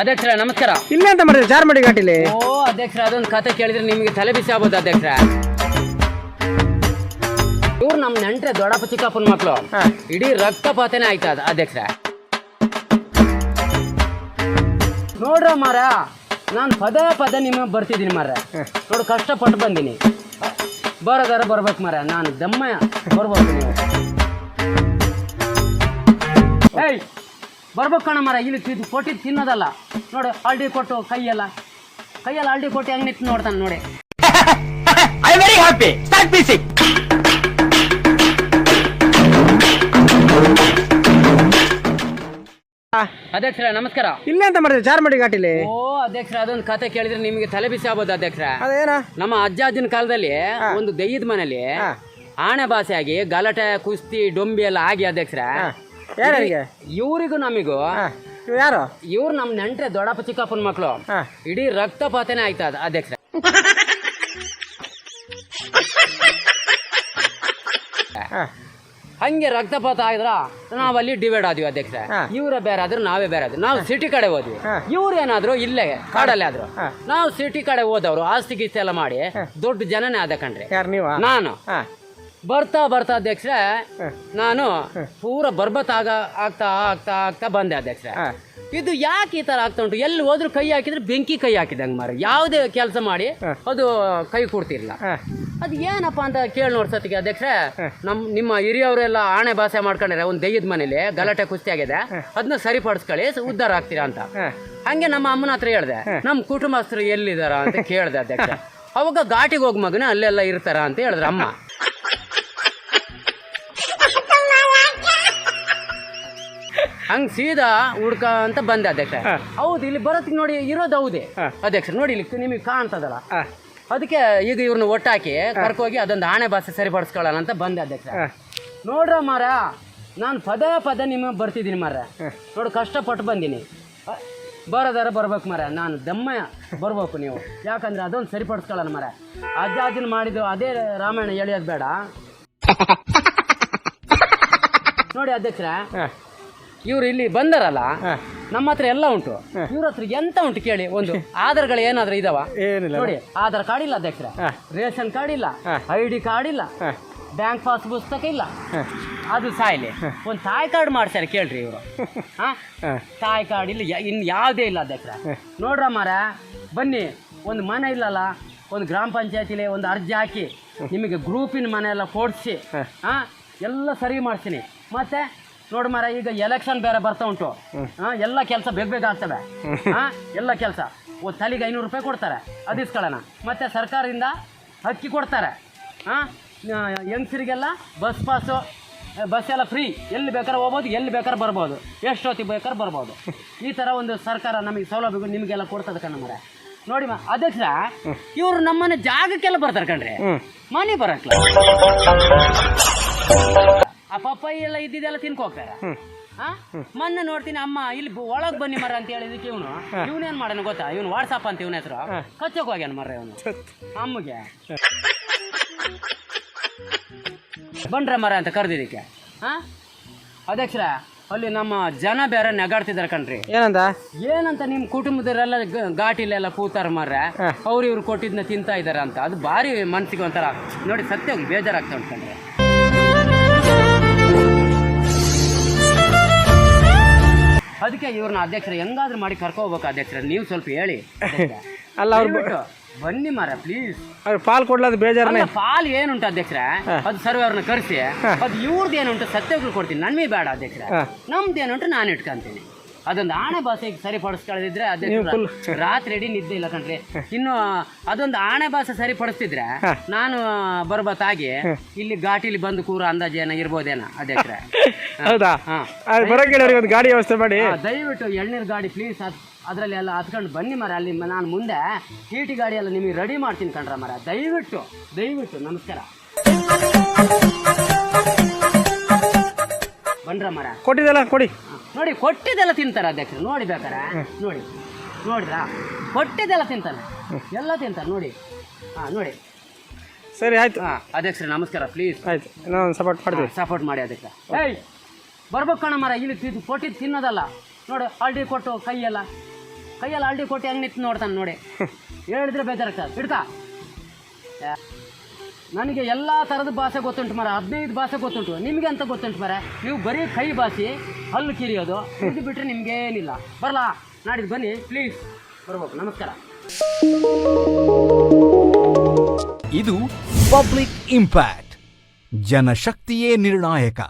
ಅಧ್ಯಕ್ಷರ ನಮಸ್ಕಾರ. ಇಲ್ಲ ಅಂತ ಮಾಡಿದ್ರೆ ಚಾರ್ಮಡಿ ಘಾಟಿಲಿ? ಓ ಅಧ್ಯಕ್ಷರ ಅದೊಂದು ಕತೆ ಕೇಳಿದ್ರೆ ನಿಮಗೆ ತಲೆ ಬಿಸಿ ಆಗ್ಬೋದು ಅಧ್ಯಕ್ಷರ. ಇವ್ರು ನಮ್ಮ ನೆಂಟ್ರೆ ದೊಡ್ಡಪ್ಪ ಚಿಕ್ಕಪ್ಪನ ಮಕ್ಕಳು. ಇಡೀ ರಕ್ತಪಾತನೇ ಆಯ್ತು ಅದು ಅಧ್ಯಕ್ಷರ. ನೋಡ್ರ ಮಾರ ನಾನು ಪದೇ ಪದೇ ನಿಮಗೆ ಬರ್ತಿದ್ದೀನಿ ಮಾರ ನೋಡು ಕಷ್ಟಪಟ್ಟು ಬಂದೀನಿ. ಬರೋದಾರ ಬರ್ಬೇಕು ಮಾರ ನಾನು ದಮ್ಮ ಬರ್ಬೋದು ನೀವು. ಏಯ್ ಬರ್ಬೇಕು ಕಣ ಮಾರ ಇಲ್ಲಿ ಕೊಟ್ಟಿದ್ದು ತಿನ್ನೋದಲ್ಲ. ನೋಡು ಹಳ್ಳಿ ಕೊಟ್ಟು ಕೈಯೆಲ್ಲ. ಕೈಯೆಲ್ಲ ಹಳ್ಳಿ ಕೊಟ್ಟು ಹೆಂಗ್ ನಿಂತು ನೋಡ್ತಾನೆ ನೋಡಿ. I very happy start PC ಅಧ್ಯಕ್ಷರ ನಮಸ್ಕಾರ. ಇಲ್ಲೇ ಅಂತ ಮಾಡಿದ್ರೆ ಚಾರ್ಮಡಿ ಘಾಟಿಲಿ. ಓ ಅಧ್ಯಕ್ಷರ ಅದೊಂದು ಕತೆ ಕೇಳಿದ್ರೆ ನಿಮಗೆ ತಲೆ ಬಿಸಿ ಆಗ್ಬೋದು ಅಧ್ಯಕ್ಷರ. ಅದೇನ? ನಮ್ಮ ಅಜ್ಜ ಅಜ್ಜನ ಕಾಲದಲ್ಲಿ ಒಂದು ದೈಯದ ಮನೇಲಿ ಹಾ. ಆಣೆ ಭಾಷೆ ಆಗಿ ಗಲಾಟೆ ಕುಸ್ತಿ ಡೊಂಬಿ ಎಲ್ಲ ಆಗಿ ಅಧ್ಯಕ್ಷರ. ಯಾರಿಗೆ? ಇವ್ರಿಗೂ ನಮಿಗೂ ಯಾರು? ಇವ್ರು ನಮ್ ನೆಂಟ್ರೆ ದೊಡ್ಡಪ್ಪ ಚಿಕ್ಕಪ್ಪನ ಮಕ್ಕಳು ಹಾ. ಇಡೀ ರಕ್ತಪಾತನೇ ಆಯ್ತಾ ಅದ್- ಹಾ. ಹಂಗೆ ರಕ್ತಪಾತ ಆದ್ರ ನಾವಲ್ಲಿ ಅಲ್ಲಿ ಡಿವೈಡ್ ಆದ್ವಿ ಅಧ್ಯಕ್ಷ ಹಾ. ಇವ್ರ ಬೇರೆ ಆದ್ರು ನಾವೇ ಬೇರೆ ಆದ್ವಿ ನಾವು ಸಿಟಿ ಕಡೆ ಹೋದ್ವಿ. ಹಾ. ಇವ್ರು ಏನಾದ್ರು ಇಲ್ಲೇ ಕಾಡಲ್ಲೇ ಆದ್ರು. ಹಾ. ನಾವು ಸಿಟಿ ಕಡೆ ಹೋದವ್ರು ಆಸ್ತಿ ಗೀಸ್ತಿ ಎಲ್ಲ ಮಾಡಿ ದೊಡ್ಡ ಜನನೇ ಆದ ಕಣ್ರಿ. ಯಾರು ನೀವಾ? ನಾನು. ಹಾ. ಬರ್ತಾ ಬರ್ತಾ ಅಧ್ಯಕ್ಷ ನಾನು ಪೂರ ಬರ್ಬತ್ ಆಗ ಆಗ್ತಾ ಆಗ್ತಾ ಆಗ್ತಾ ಬಂದೆ ಅಧ್ಯಕ್ಷ ಇದು ಯಾಕೆ ಈ ತರ ಆಗ್ತಾ ಉಂಟು? ಎಲ್ಲಿ ಹೋದ್ರು ಕೈ ಹಾಕಿದ್ರೆ ಬೆಂಕಿ ಕೈ ಹಾಕಿದಂಗೆ ಮಾರ ಯಾವುದೇ ಕೆಲಸ ಮಾಡಿ ಅದು ಕೈ ಕೊಡ್ತಿರ್ಲಿಲ್ಲ. ಅದು ಏನಪ್ಪ ಅಂತ ಕೇಳಿ ನೋಡ್ಸತ್ತಿಗೆ ಅಧ್ಯಕ್ಷ ನಮ್ ನಿಮ್ಮ ಹಿರಿಯವರೆಲ್ಲ ಆಣೆ ಭಾಷೆ ಮಾಡ್ಕೊಂಡ್ರೆ ಒಂದು ದೆಯ್ಯದ ಮನೇಲಿ ಗಲಾಟೆ ಕುಸ್ತಿ ಆಗಿದೆ. ಅದನ್ನ ಸರಿಪಡಿಸ್ಕೊಳ್ಳಿ ಉದ್ದಾರ ಉದ್ಧಾರ ಆಗ್ತೀರಾ ಅಂತ. ಹಂಗೆ ನಮ್ಮ ಅಮ್ಮನ ಹತ್ರ ಹೇಳ್ದೆ ನಮ್ಮ ಕುಟುಂಬಸ್ಥರು ಎಲ್ಲಿದಾರ? ಅಂತ ಕೇಳಿದೆ ಅಧ್ಯಕ್ಷ ಅವಾಗ ಘಾಟಿಗೆ ಹೋಗ್ ಮಗನ ಅಲ್ಲೆಲ್ಲ ಇರ್ತಾರ ಅಂತ ಹೇಳಿದ್ರ ಅಮ್ಮ. ಹಂಗ್ ಸೀದಾ ಹುಡ್ಕ ಅಂತ ಬಂದೆ ಅಧ್ಯಕ್ಷ. ಹೌದು ಇಲ್ಲಿ ಬರೋದಕ್ಕೆ ನೋಡಿ ಇರೋದು ಹೌದೇ. ಅಧ್ಯಕ್ಷ ನೋಡಿ ಇಲ್ಲಿ ನಿಮಗೆ ಕಾಣ್ತದಲ್ಲ. ಅದಕ್ಕೆ ಈಗ ಇವ್ರನ್ನ ಒಟ್ಟಾಕಿ ಕರ್ಕೋಗಿ ಅದೊಂದು ಆಣೆ ಭಾಷೆ ಸರಿಪಡಿಸ್ಕೊಳ್ಳೋಣ ಅಂತ ಬಂದೆ ಅಧ್ಯಕ್ಷ. ನೋಡ್ರ ಮಾರ ನಾನು ಪದೇ ಪದೇ ನಿಮಗೆ ಬರ್ತಿದ್ದೀನಿ ಮಾರ ನೋಡು ಕಷ್ಟಪಟ್ಟು ಬಂದೀನಿ. ಬರೋದಾರ ಬರ್ಬೇಕು ಮರ ನಾನು ದಮ್ಮ ಬರ್ಬೇಕು ನೀವು. ಯಾಕಂದ್ರೆ ಅದೊಂದು ಸರಿಪಡಿಸ್ಕೊಳ್ಳೋಣ ಮರ ಅಜ್ಜ ಅಜ್ಜನ ಮಾಡಿದ್ದು ಅದೇ ರಾಮಾಯಣ ಎಳಿಯೋದು ಬೇಡ. ನೋಡಿ ಅಧ್ಯಕ್ಷರ ಇವ್ರು ಇಲ್ಲಿ ಬಂದಾರಲ್ಲ ನಮ್ಮ ಹತ್ರ ಎಲ್ಲ ಉಂಟು. ಇವ್ರ ಹತ್ರ ಎಂತ ಉಂಟು ಕೇಳಿ ಒಂದು ಆಧಾರ್ಗಳು ಏನಾದ್ರೂ ಇದಾವ? ಏನಿಲ್ಲ. ನೋಡಿ ಆಧಾರ್ ಕಾರ್ಡ್ ಇಲ್ಲ ಅಧ್ಯಕ್ಷರ. ರೇಷನ್ ಕಾರ್ಡ್ ಇಲ್ಲ ಐಡಿ ಐ ಡಿ ಕಾರ್ಡ್ ಇಲ್ಲ ಬ್ಯಾಂಕ್ ಪಾಸ್ ಪುಸ್ತಕ ಇಲ್ಲ. ಅದು ಸಾಯಿಲಿ. ಒಂದು ತಾಯಿ ಕಾರ್ಡ್ ಮಾಡ್ಸ್ಯಾರ ಕೇಳ್ರಿ ಇವರು. ಹಾ? ತಾಯಿ ಕಾರ್ಡ್ ಇಲ್ಲ ಇನ್ನು ಇನ್ ಯಾವುದೇ ಇಲ್ಲ ಅಧ್ಯಕ್ಷರ. ನೋಡ್ರ ಮಾರ ಬನ್ನಿ ಒಂದು ಮನೆ ಇಲ್ಲಲ್ಲ ಒಂದು ಗ್ರಾಮ ಪಂಚಾಯತಿಲಿ ಒಂದು ಅರ್ಜಿ ಹಾಕಿ ನಿಮಗೆ ಗ್ರೂಪಿನ ಮನೆ ಎಲ್ಲ ಕೊಡಿಸಿ ಹಾಂ? ಎಲ್ಲ ಸರಿ ಮಾಡ್ತೀನಿ. ಮತ್ತೆ ನೋಡು ಮರ ಈಗ ಎಲೆಕ್ಷನ್ ಬೇರೆ ಬರ್ತಾ ಉಂಟು. ಹಾ ಎಲ್ಲ ಕೆಲಸ ಬೇಗ ಬೇಗ ಆಗ್ತವೆ. ಹಾ ಎಲ್ಲ ಕೆಲಸ. ಒಂದು ತಲೆಗೆ ಐನೂರು ರೂಪಾಯಿ ಕೊಡ್ತಾರೆ. ಅದಿಸ್ಕೊಳ್ಳೋಣ ಮತ್ತೆ ಸರ್ಕಾರದಿಂದ ಅಕ್ಕಿ ಕೊಡ್ತಾರೆ. ಹಾ ಯಂಗ್ಸರಿಗೆಲ್ಲ ಬಸ್ ಪಾಸು ಬಸ್ ಎಲ್ಲ ಫ್ರೀ ಎಲ್ಲಿ ಬೇಕಾದ್ರೆ ಹೋಗ್ಬೋದು ಎಲ್ಲಿ ಬೇಕಾದ್ರೆ ಬರ್ಬೋದು. ಎಷ್ಟೊತ್ತಿಗೆ ಬೇಕಾದ್ರೆ ಬರ್ಬೋದು. ಈ ಥರ ಒಂದು ಸರ್ಕಾರ ನಮಗೆ ಸೌಲಭ್ಯಗಳು ನಿಮಗೆಲ್ಲ ಕೊಡ್ತದೆ ಕಣ್ಣ ಮರ ನೋಡಿ ಮ ಅಧ್ಯಕ್ಷ ಇವರು ನಮ್ಮನೆ ಜಾಗಕ್ಕೆಲ್ಲ ಬರ್ತಾರೆ ಕಣ್ರಿ. ಹ್ಮ್. ಮನೆ ಬರಕ್ಲ ಆ ಪಪ್ಪಾಯಿ ಎಲ್ಲ ಇದ್ದಿದ್ದೆಲ್ಲ ತಿನ್ಕೋಗ್ತಾರೆ ಆ? ಮೊನ್ನೆ ನೋಡ್ತೀನಿ ಅಮ್ಮ ಇಲ್ಲಿ ಒಳಗ್ ಬನ್ನಿ ಮರ ಅಂತ ಹೇಳಿದಕ್ಕೆ ಇವನು. ಇವನೇನ್ ಮಾಡೋಣ ಗೊತ್ತಾ? ಇವನು ವಾಟ್ಸಪ್ ಅಂತ ಇವನ ಹೆಸರು. ಕಚ್ಚಕ್ ಹೋಗ್ಯಾನ ಮರ ಇವನು. ಅಮ್ಮಗೆ. ಬಂಡ್ರ ಮರ ಅಂತ ಕರೆದಿದ್ದಕ್ಕೆ. ಹಾ ಅಧ್ಯಕ್ಷರ ಅಲ್ಲಿ ನಮ್ಮ ಜನ ಬೇರೆ ನೆಗಾಡ್ತಿದಾರೆ ಕಣ್ರಿ. ಏನಂತ ಏನಂತ ನಿಮ್ ಕುಟುಂಬದವರೆಲ್ಲ ಘಾಟಿಲೆಲ್ಲ ಕೂತಾರ ಮರ ಅವ್ರು ಇವ್ರು ಕೊಟ್ಟಿದ್ನ ತಿಂತಾ ಇದಾರೆ ಅಂತ. ಅದು ಭಾರಿ ಮನ್ಸಿಗೆ ಒಂಥರ ನೋಡಿ ಸತ್ಯ ಬೇಜಾರಾಗ್ತಾ ಉಂಟು ಕಣ್ರಿ. ಅದಕ್ಕೆ ಇವ್ರನ್ನ ಅಧ್ಯಕ್ಷರ ಹೆಂಗಾದ್ರೂ ಮಾಡಿ ಕರ್ಕೋಬೇಕು ಅಧ್ಯಕ್ಷರ. ನೀವು ಸ್ವಲ್ಪ ಹೇಳಿ. ಅಲ್ಲ ಅವ್ರು ಬನ್ನಿ ಮಾರ ಪ್ಲೀಸ್ ಅವ್ರು ಪಾಲ್ ಕೊಡ್ಲಾದ ಬೇಜಾರ ಪಾಲ್ ಏನುಂಟು ಅಧ್ಯಕ್ಷರ? ಅದು ಸರ್ವೆ ಅವ್ರನ್ನ ಕರೆಸಿ. ಅದು ಇವ್ರದ್ದು ಏನುಂಟು ಸತ್ಯಗಳು ಕೊಡ್ತೀನಿ. ನನ್ಮೇ ಬೇಡ ಅಧ್ಯಕ್ಷರ. ನಮ್ದು ಏನುಂಟು ನಾನು ಇಟ್ಕೊಂತೀನಿ. ಅದೊಂದು ಆಣೆ ಭಾಷೆಗೆ ಸರಿಪಡಿಸ್ಕೊಳ್ಳದಿದ್ರೆ ಅಧ್ಯಕ್ಷರ ರಾತ್ರಿ ಇಡೀ ನಿದ್ದೆ ಇಲ್ಲ ಕಣ್ರಿ. ಇನ್ನು ಅದೊಂದು ಆಣೆ ಭಾಷೆ ಸರಿಪಡಿಸ್ತಿದ್ರೆ ನಾನು ಬರ್ಬತ್ತಾಗಿ ಇಲ್ಲಿ ಘಾಟಿಲಿ ಬಂದು ಕೂರ ಅಂದಾಜು ಏನ ಇರ್ಬೋದೇನೋ ಅದೇ ಹೌದಾ? ಅದು ಒಂದು ಗಾಡಿ ವ್ಯವಸ್ಥೆ ಮಾಡಿ. ದಯವಿಟ್ಟು ಎಳ್ನೀರ್ ಗಾಡಿ ಪ್ಲೀಸ್ ಅದರಲ್ಲಿ ಎಲ್ಲ ಹತ್ಕೊಂಡು ಬನ್ನಿ ಮರ ಅಲ್ಲಿ ನಾನು ಮುಂದೆ ಟಿ ಟಿ ಗಾಡಿ ಎಲ್ಲ ನಿಮಗೆ ರೆಡಿ ಮಾಡ್ತೀನಿ ಕಣ್ರ ಮರ ದಯವಿಟ್ಟು ದಯವಿಟ್ಟು ನಮಸ್ಕಾರ. ಬನ್ರ ಮರ ಕೊಟ್ಟಿದ್ದಲ್ಲ ಕೊಡಿ. ನೋಡಿ ಕೊಟ್ಟಿದ್ದೆಲ್ಲ ತಿಂತಾರೆ ಅಧ್ಯಕ್ಷರು ನೋಡಿ ಬೇಕಾರೆ. ನೋಡಿ. ನೋಡಿದ್ರಾ? ಕೊಟ್ಟಿದ್ದೆಲ್ಲ ತಿಂತಾನೆ ಎಲ್ಲ ತಿಂತಾರೆ. ನೋಡಿ. ಹಾಂ ನೋಡಿ. ಸರಿ ಆಯ್ತು. ಹಾಂ ಅಧ್ಯಕ್ಷರು ನಮಸ್ಕಾರ ಪ್ಲೀಸ್ ಆಯ್ತು. ನಾನು ಸಪೋರ್ಟ್ ಮಾಡ್ತೀವಿ. ಸಪೋರ್ಟ್ ಮಾಡಿ ಅದಕ್ಕೆ ಏಯ್ ಬರ್ಬೇಕು ಕಣ ಮರ ಇಲ್ಲಿ ತಿದ್ದು ಕೊಟ್ಟಿದ್ದು ತಿನ್ನೋದಲ್ಲ. ನೋಡು ಆಲ್ಡಿ ಕೊಟ್ಟು ಕೈಯೆಲ್ಲ. ಕೈಯಲ್ಲಿ ಆಲ್ಡಿ ಕೊಟ್ಟು ಹೆಂಗೆ ನಿಂತು ನೋಡ್ತಾನೆ ನೋಡಿ. ಹೇಳಿದ್ರೆ ಬೇಜಾರಾಗ್ತದೆ. ಹಿಡ್ಕ ಯಾ. ನನಗೆ ಎಲ್ಲ ಥರದ ಭಾಷೆ ಗೊತ್ತುಂಟು ಮರ ಹದಿನೈದು ಭಾಷೆ ಗೊತ್ತುಂಟು. ನಿಮಗೆ ಅಂತ ಗೊತ್ತುಂಟು ಮರ ನೀವು ಬರೀ ಕೈ ಭಾಷೆ, ಹಲ್ಲು ಕಿರಿಯೋದು, ಇದು ಬಿಟ್ಟರೆ ನಿಮಗೇನಿಲ್ಲ ಬರಲ್ಲ ನಾಡಿದ್ದು ಬನ್ನಿ. ಪ್ಲೀಸ್ ಬರ್ಬೇಕು. ನಮಸ್ಕಾರ. ಇದು ಪಬ್ಲಿಕ್ ಇಂಪ್ಯಾಕ್ಟ್. ಜನಶಕ್ತಿಯೇ ನಿರ್ಣಾಯಕ.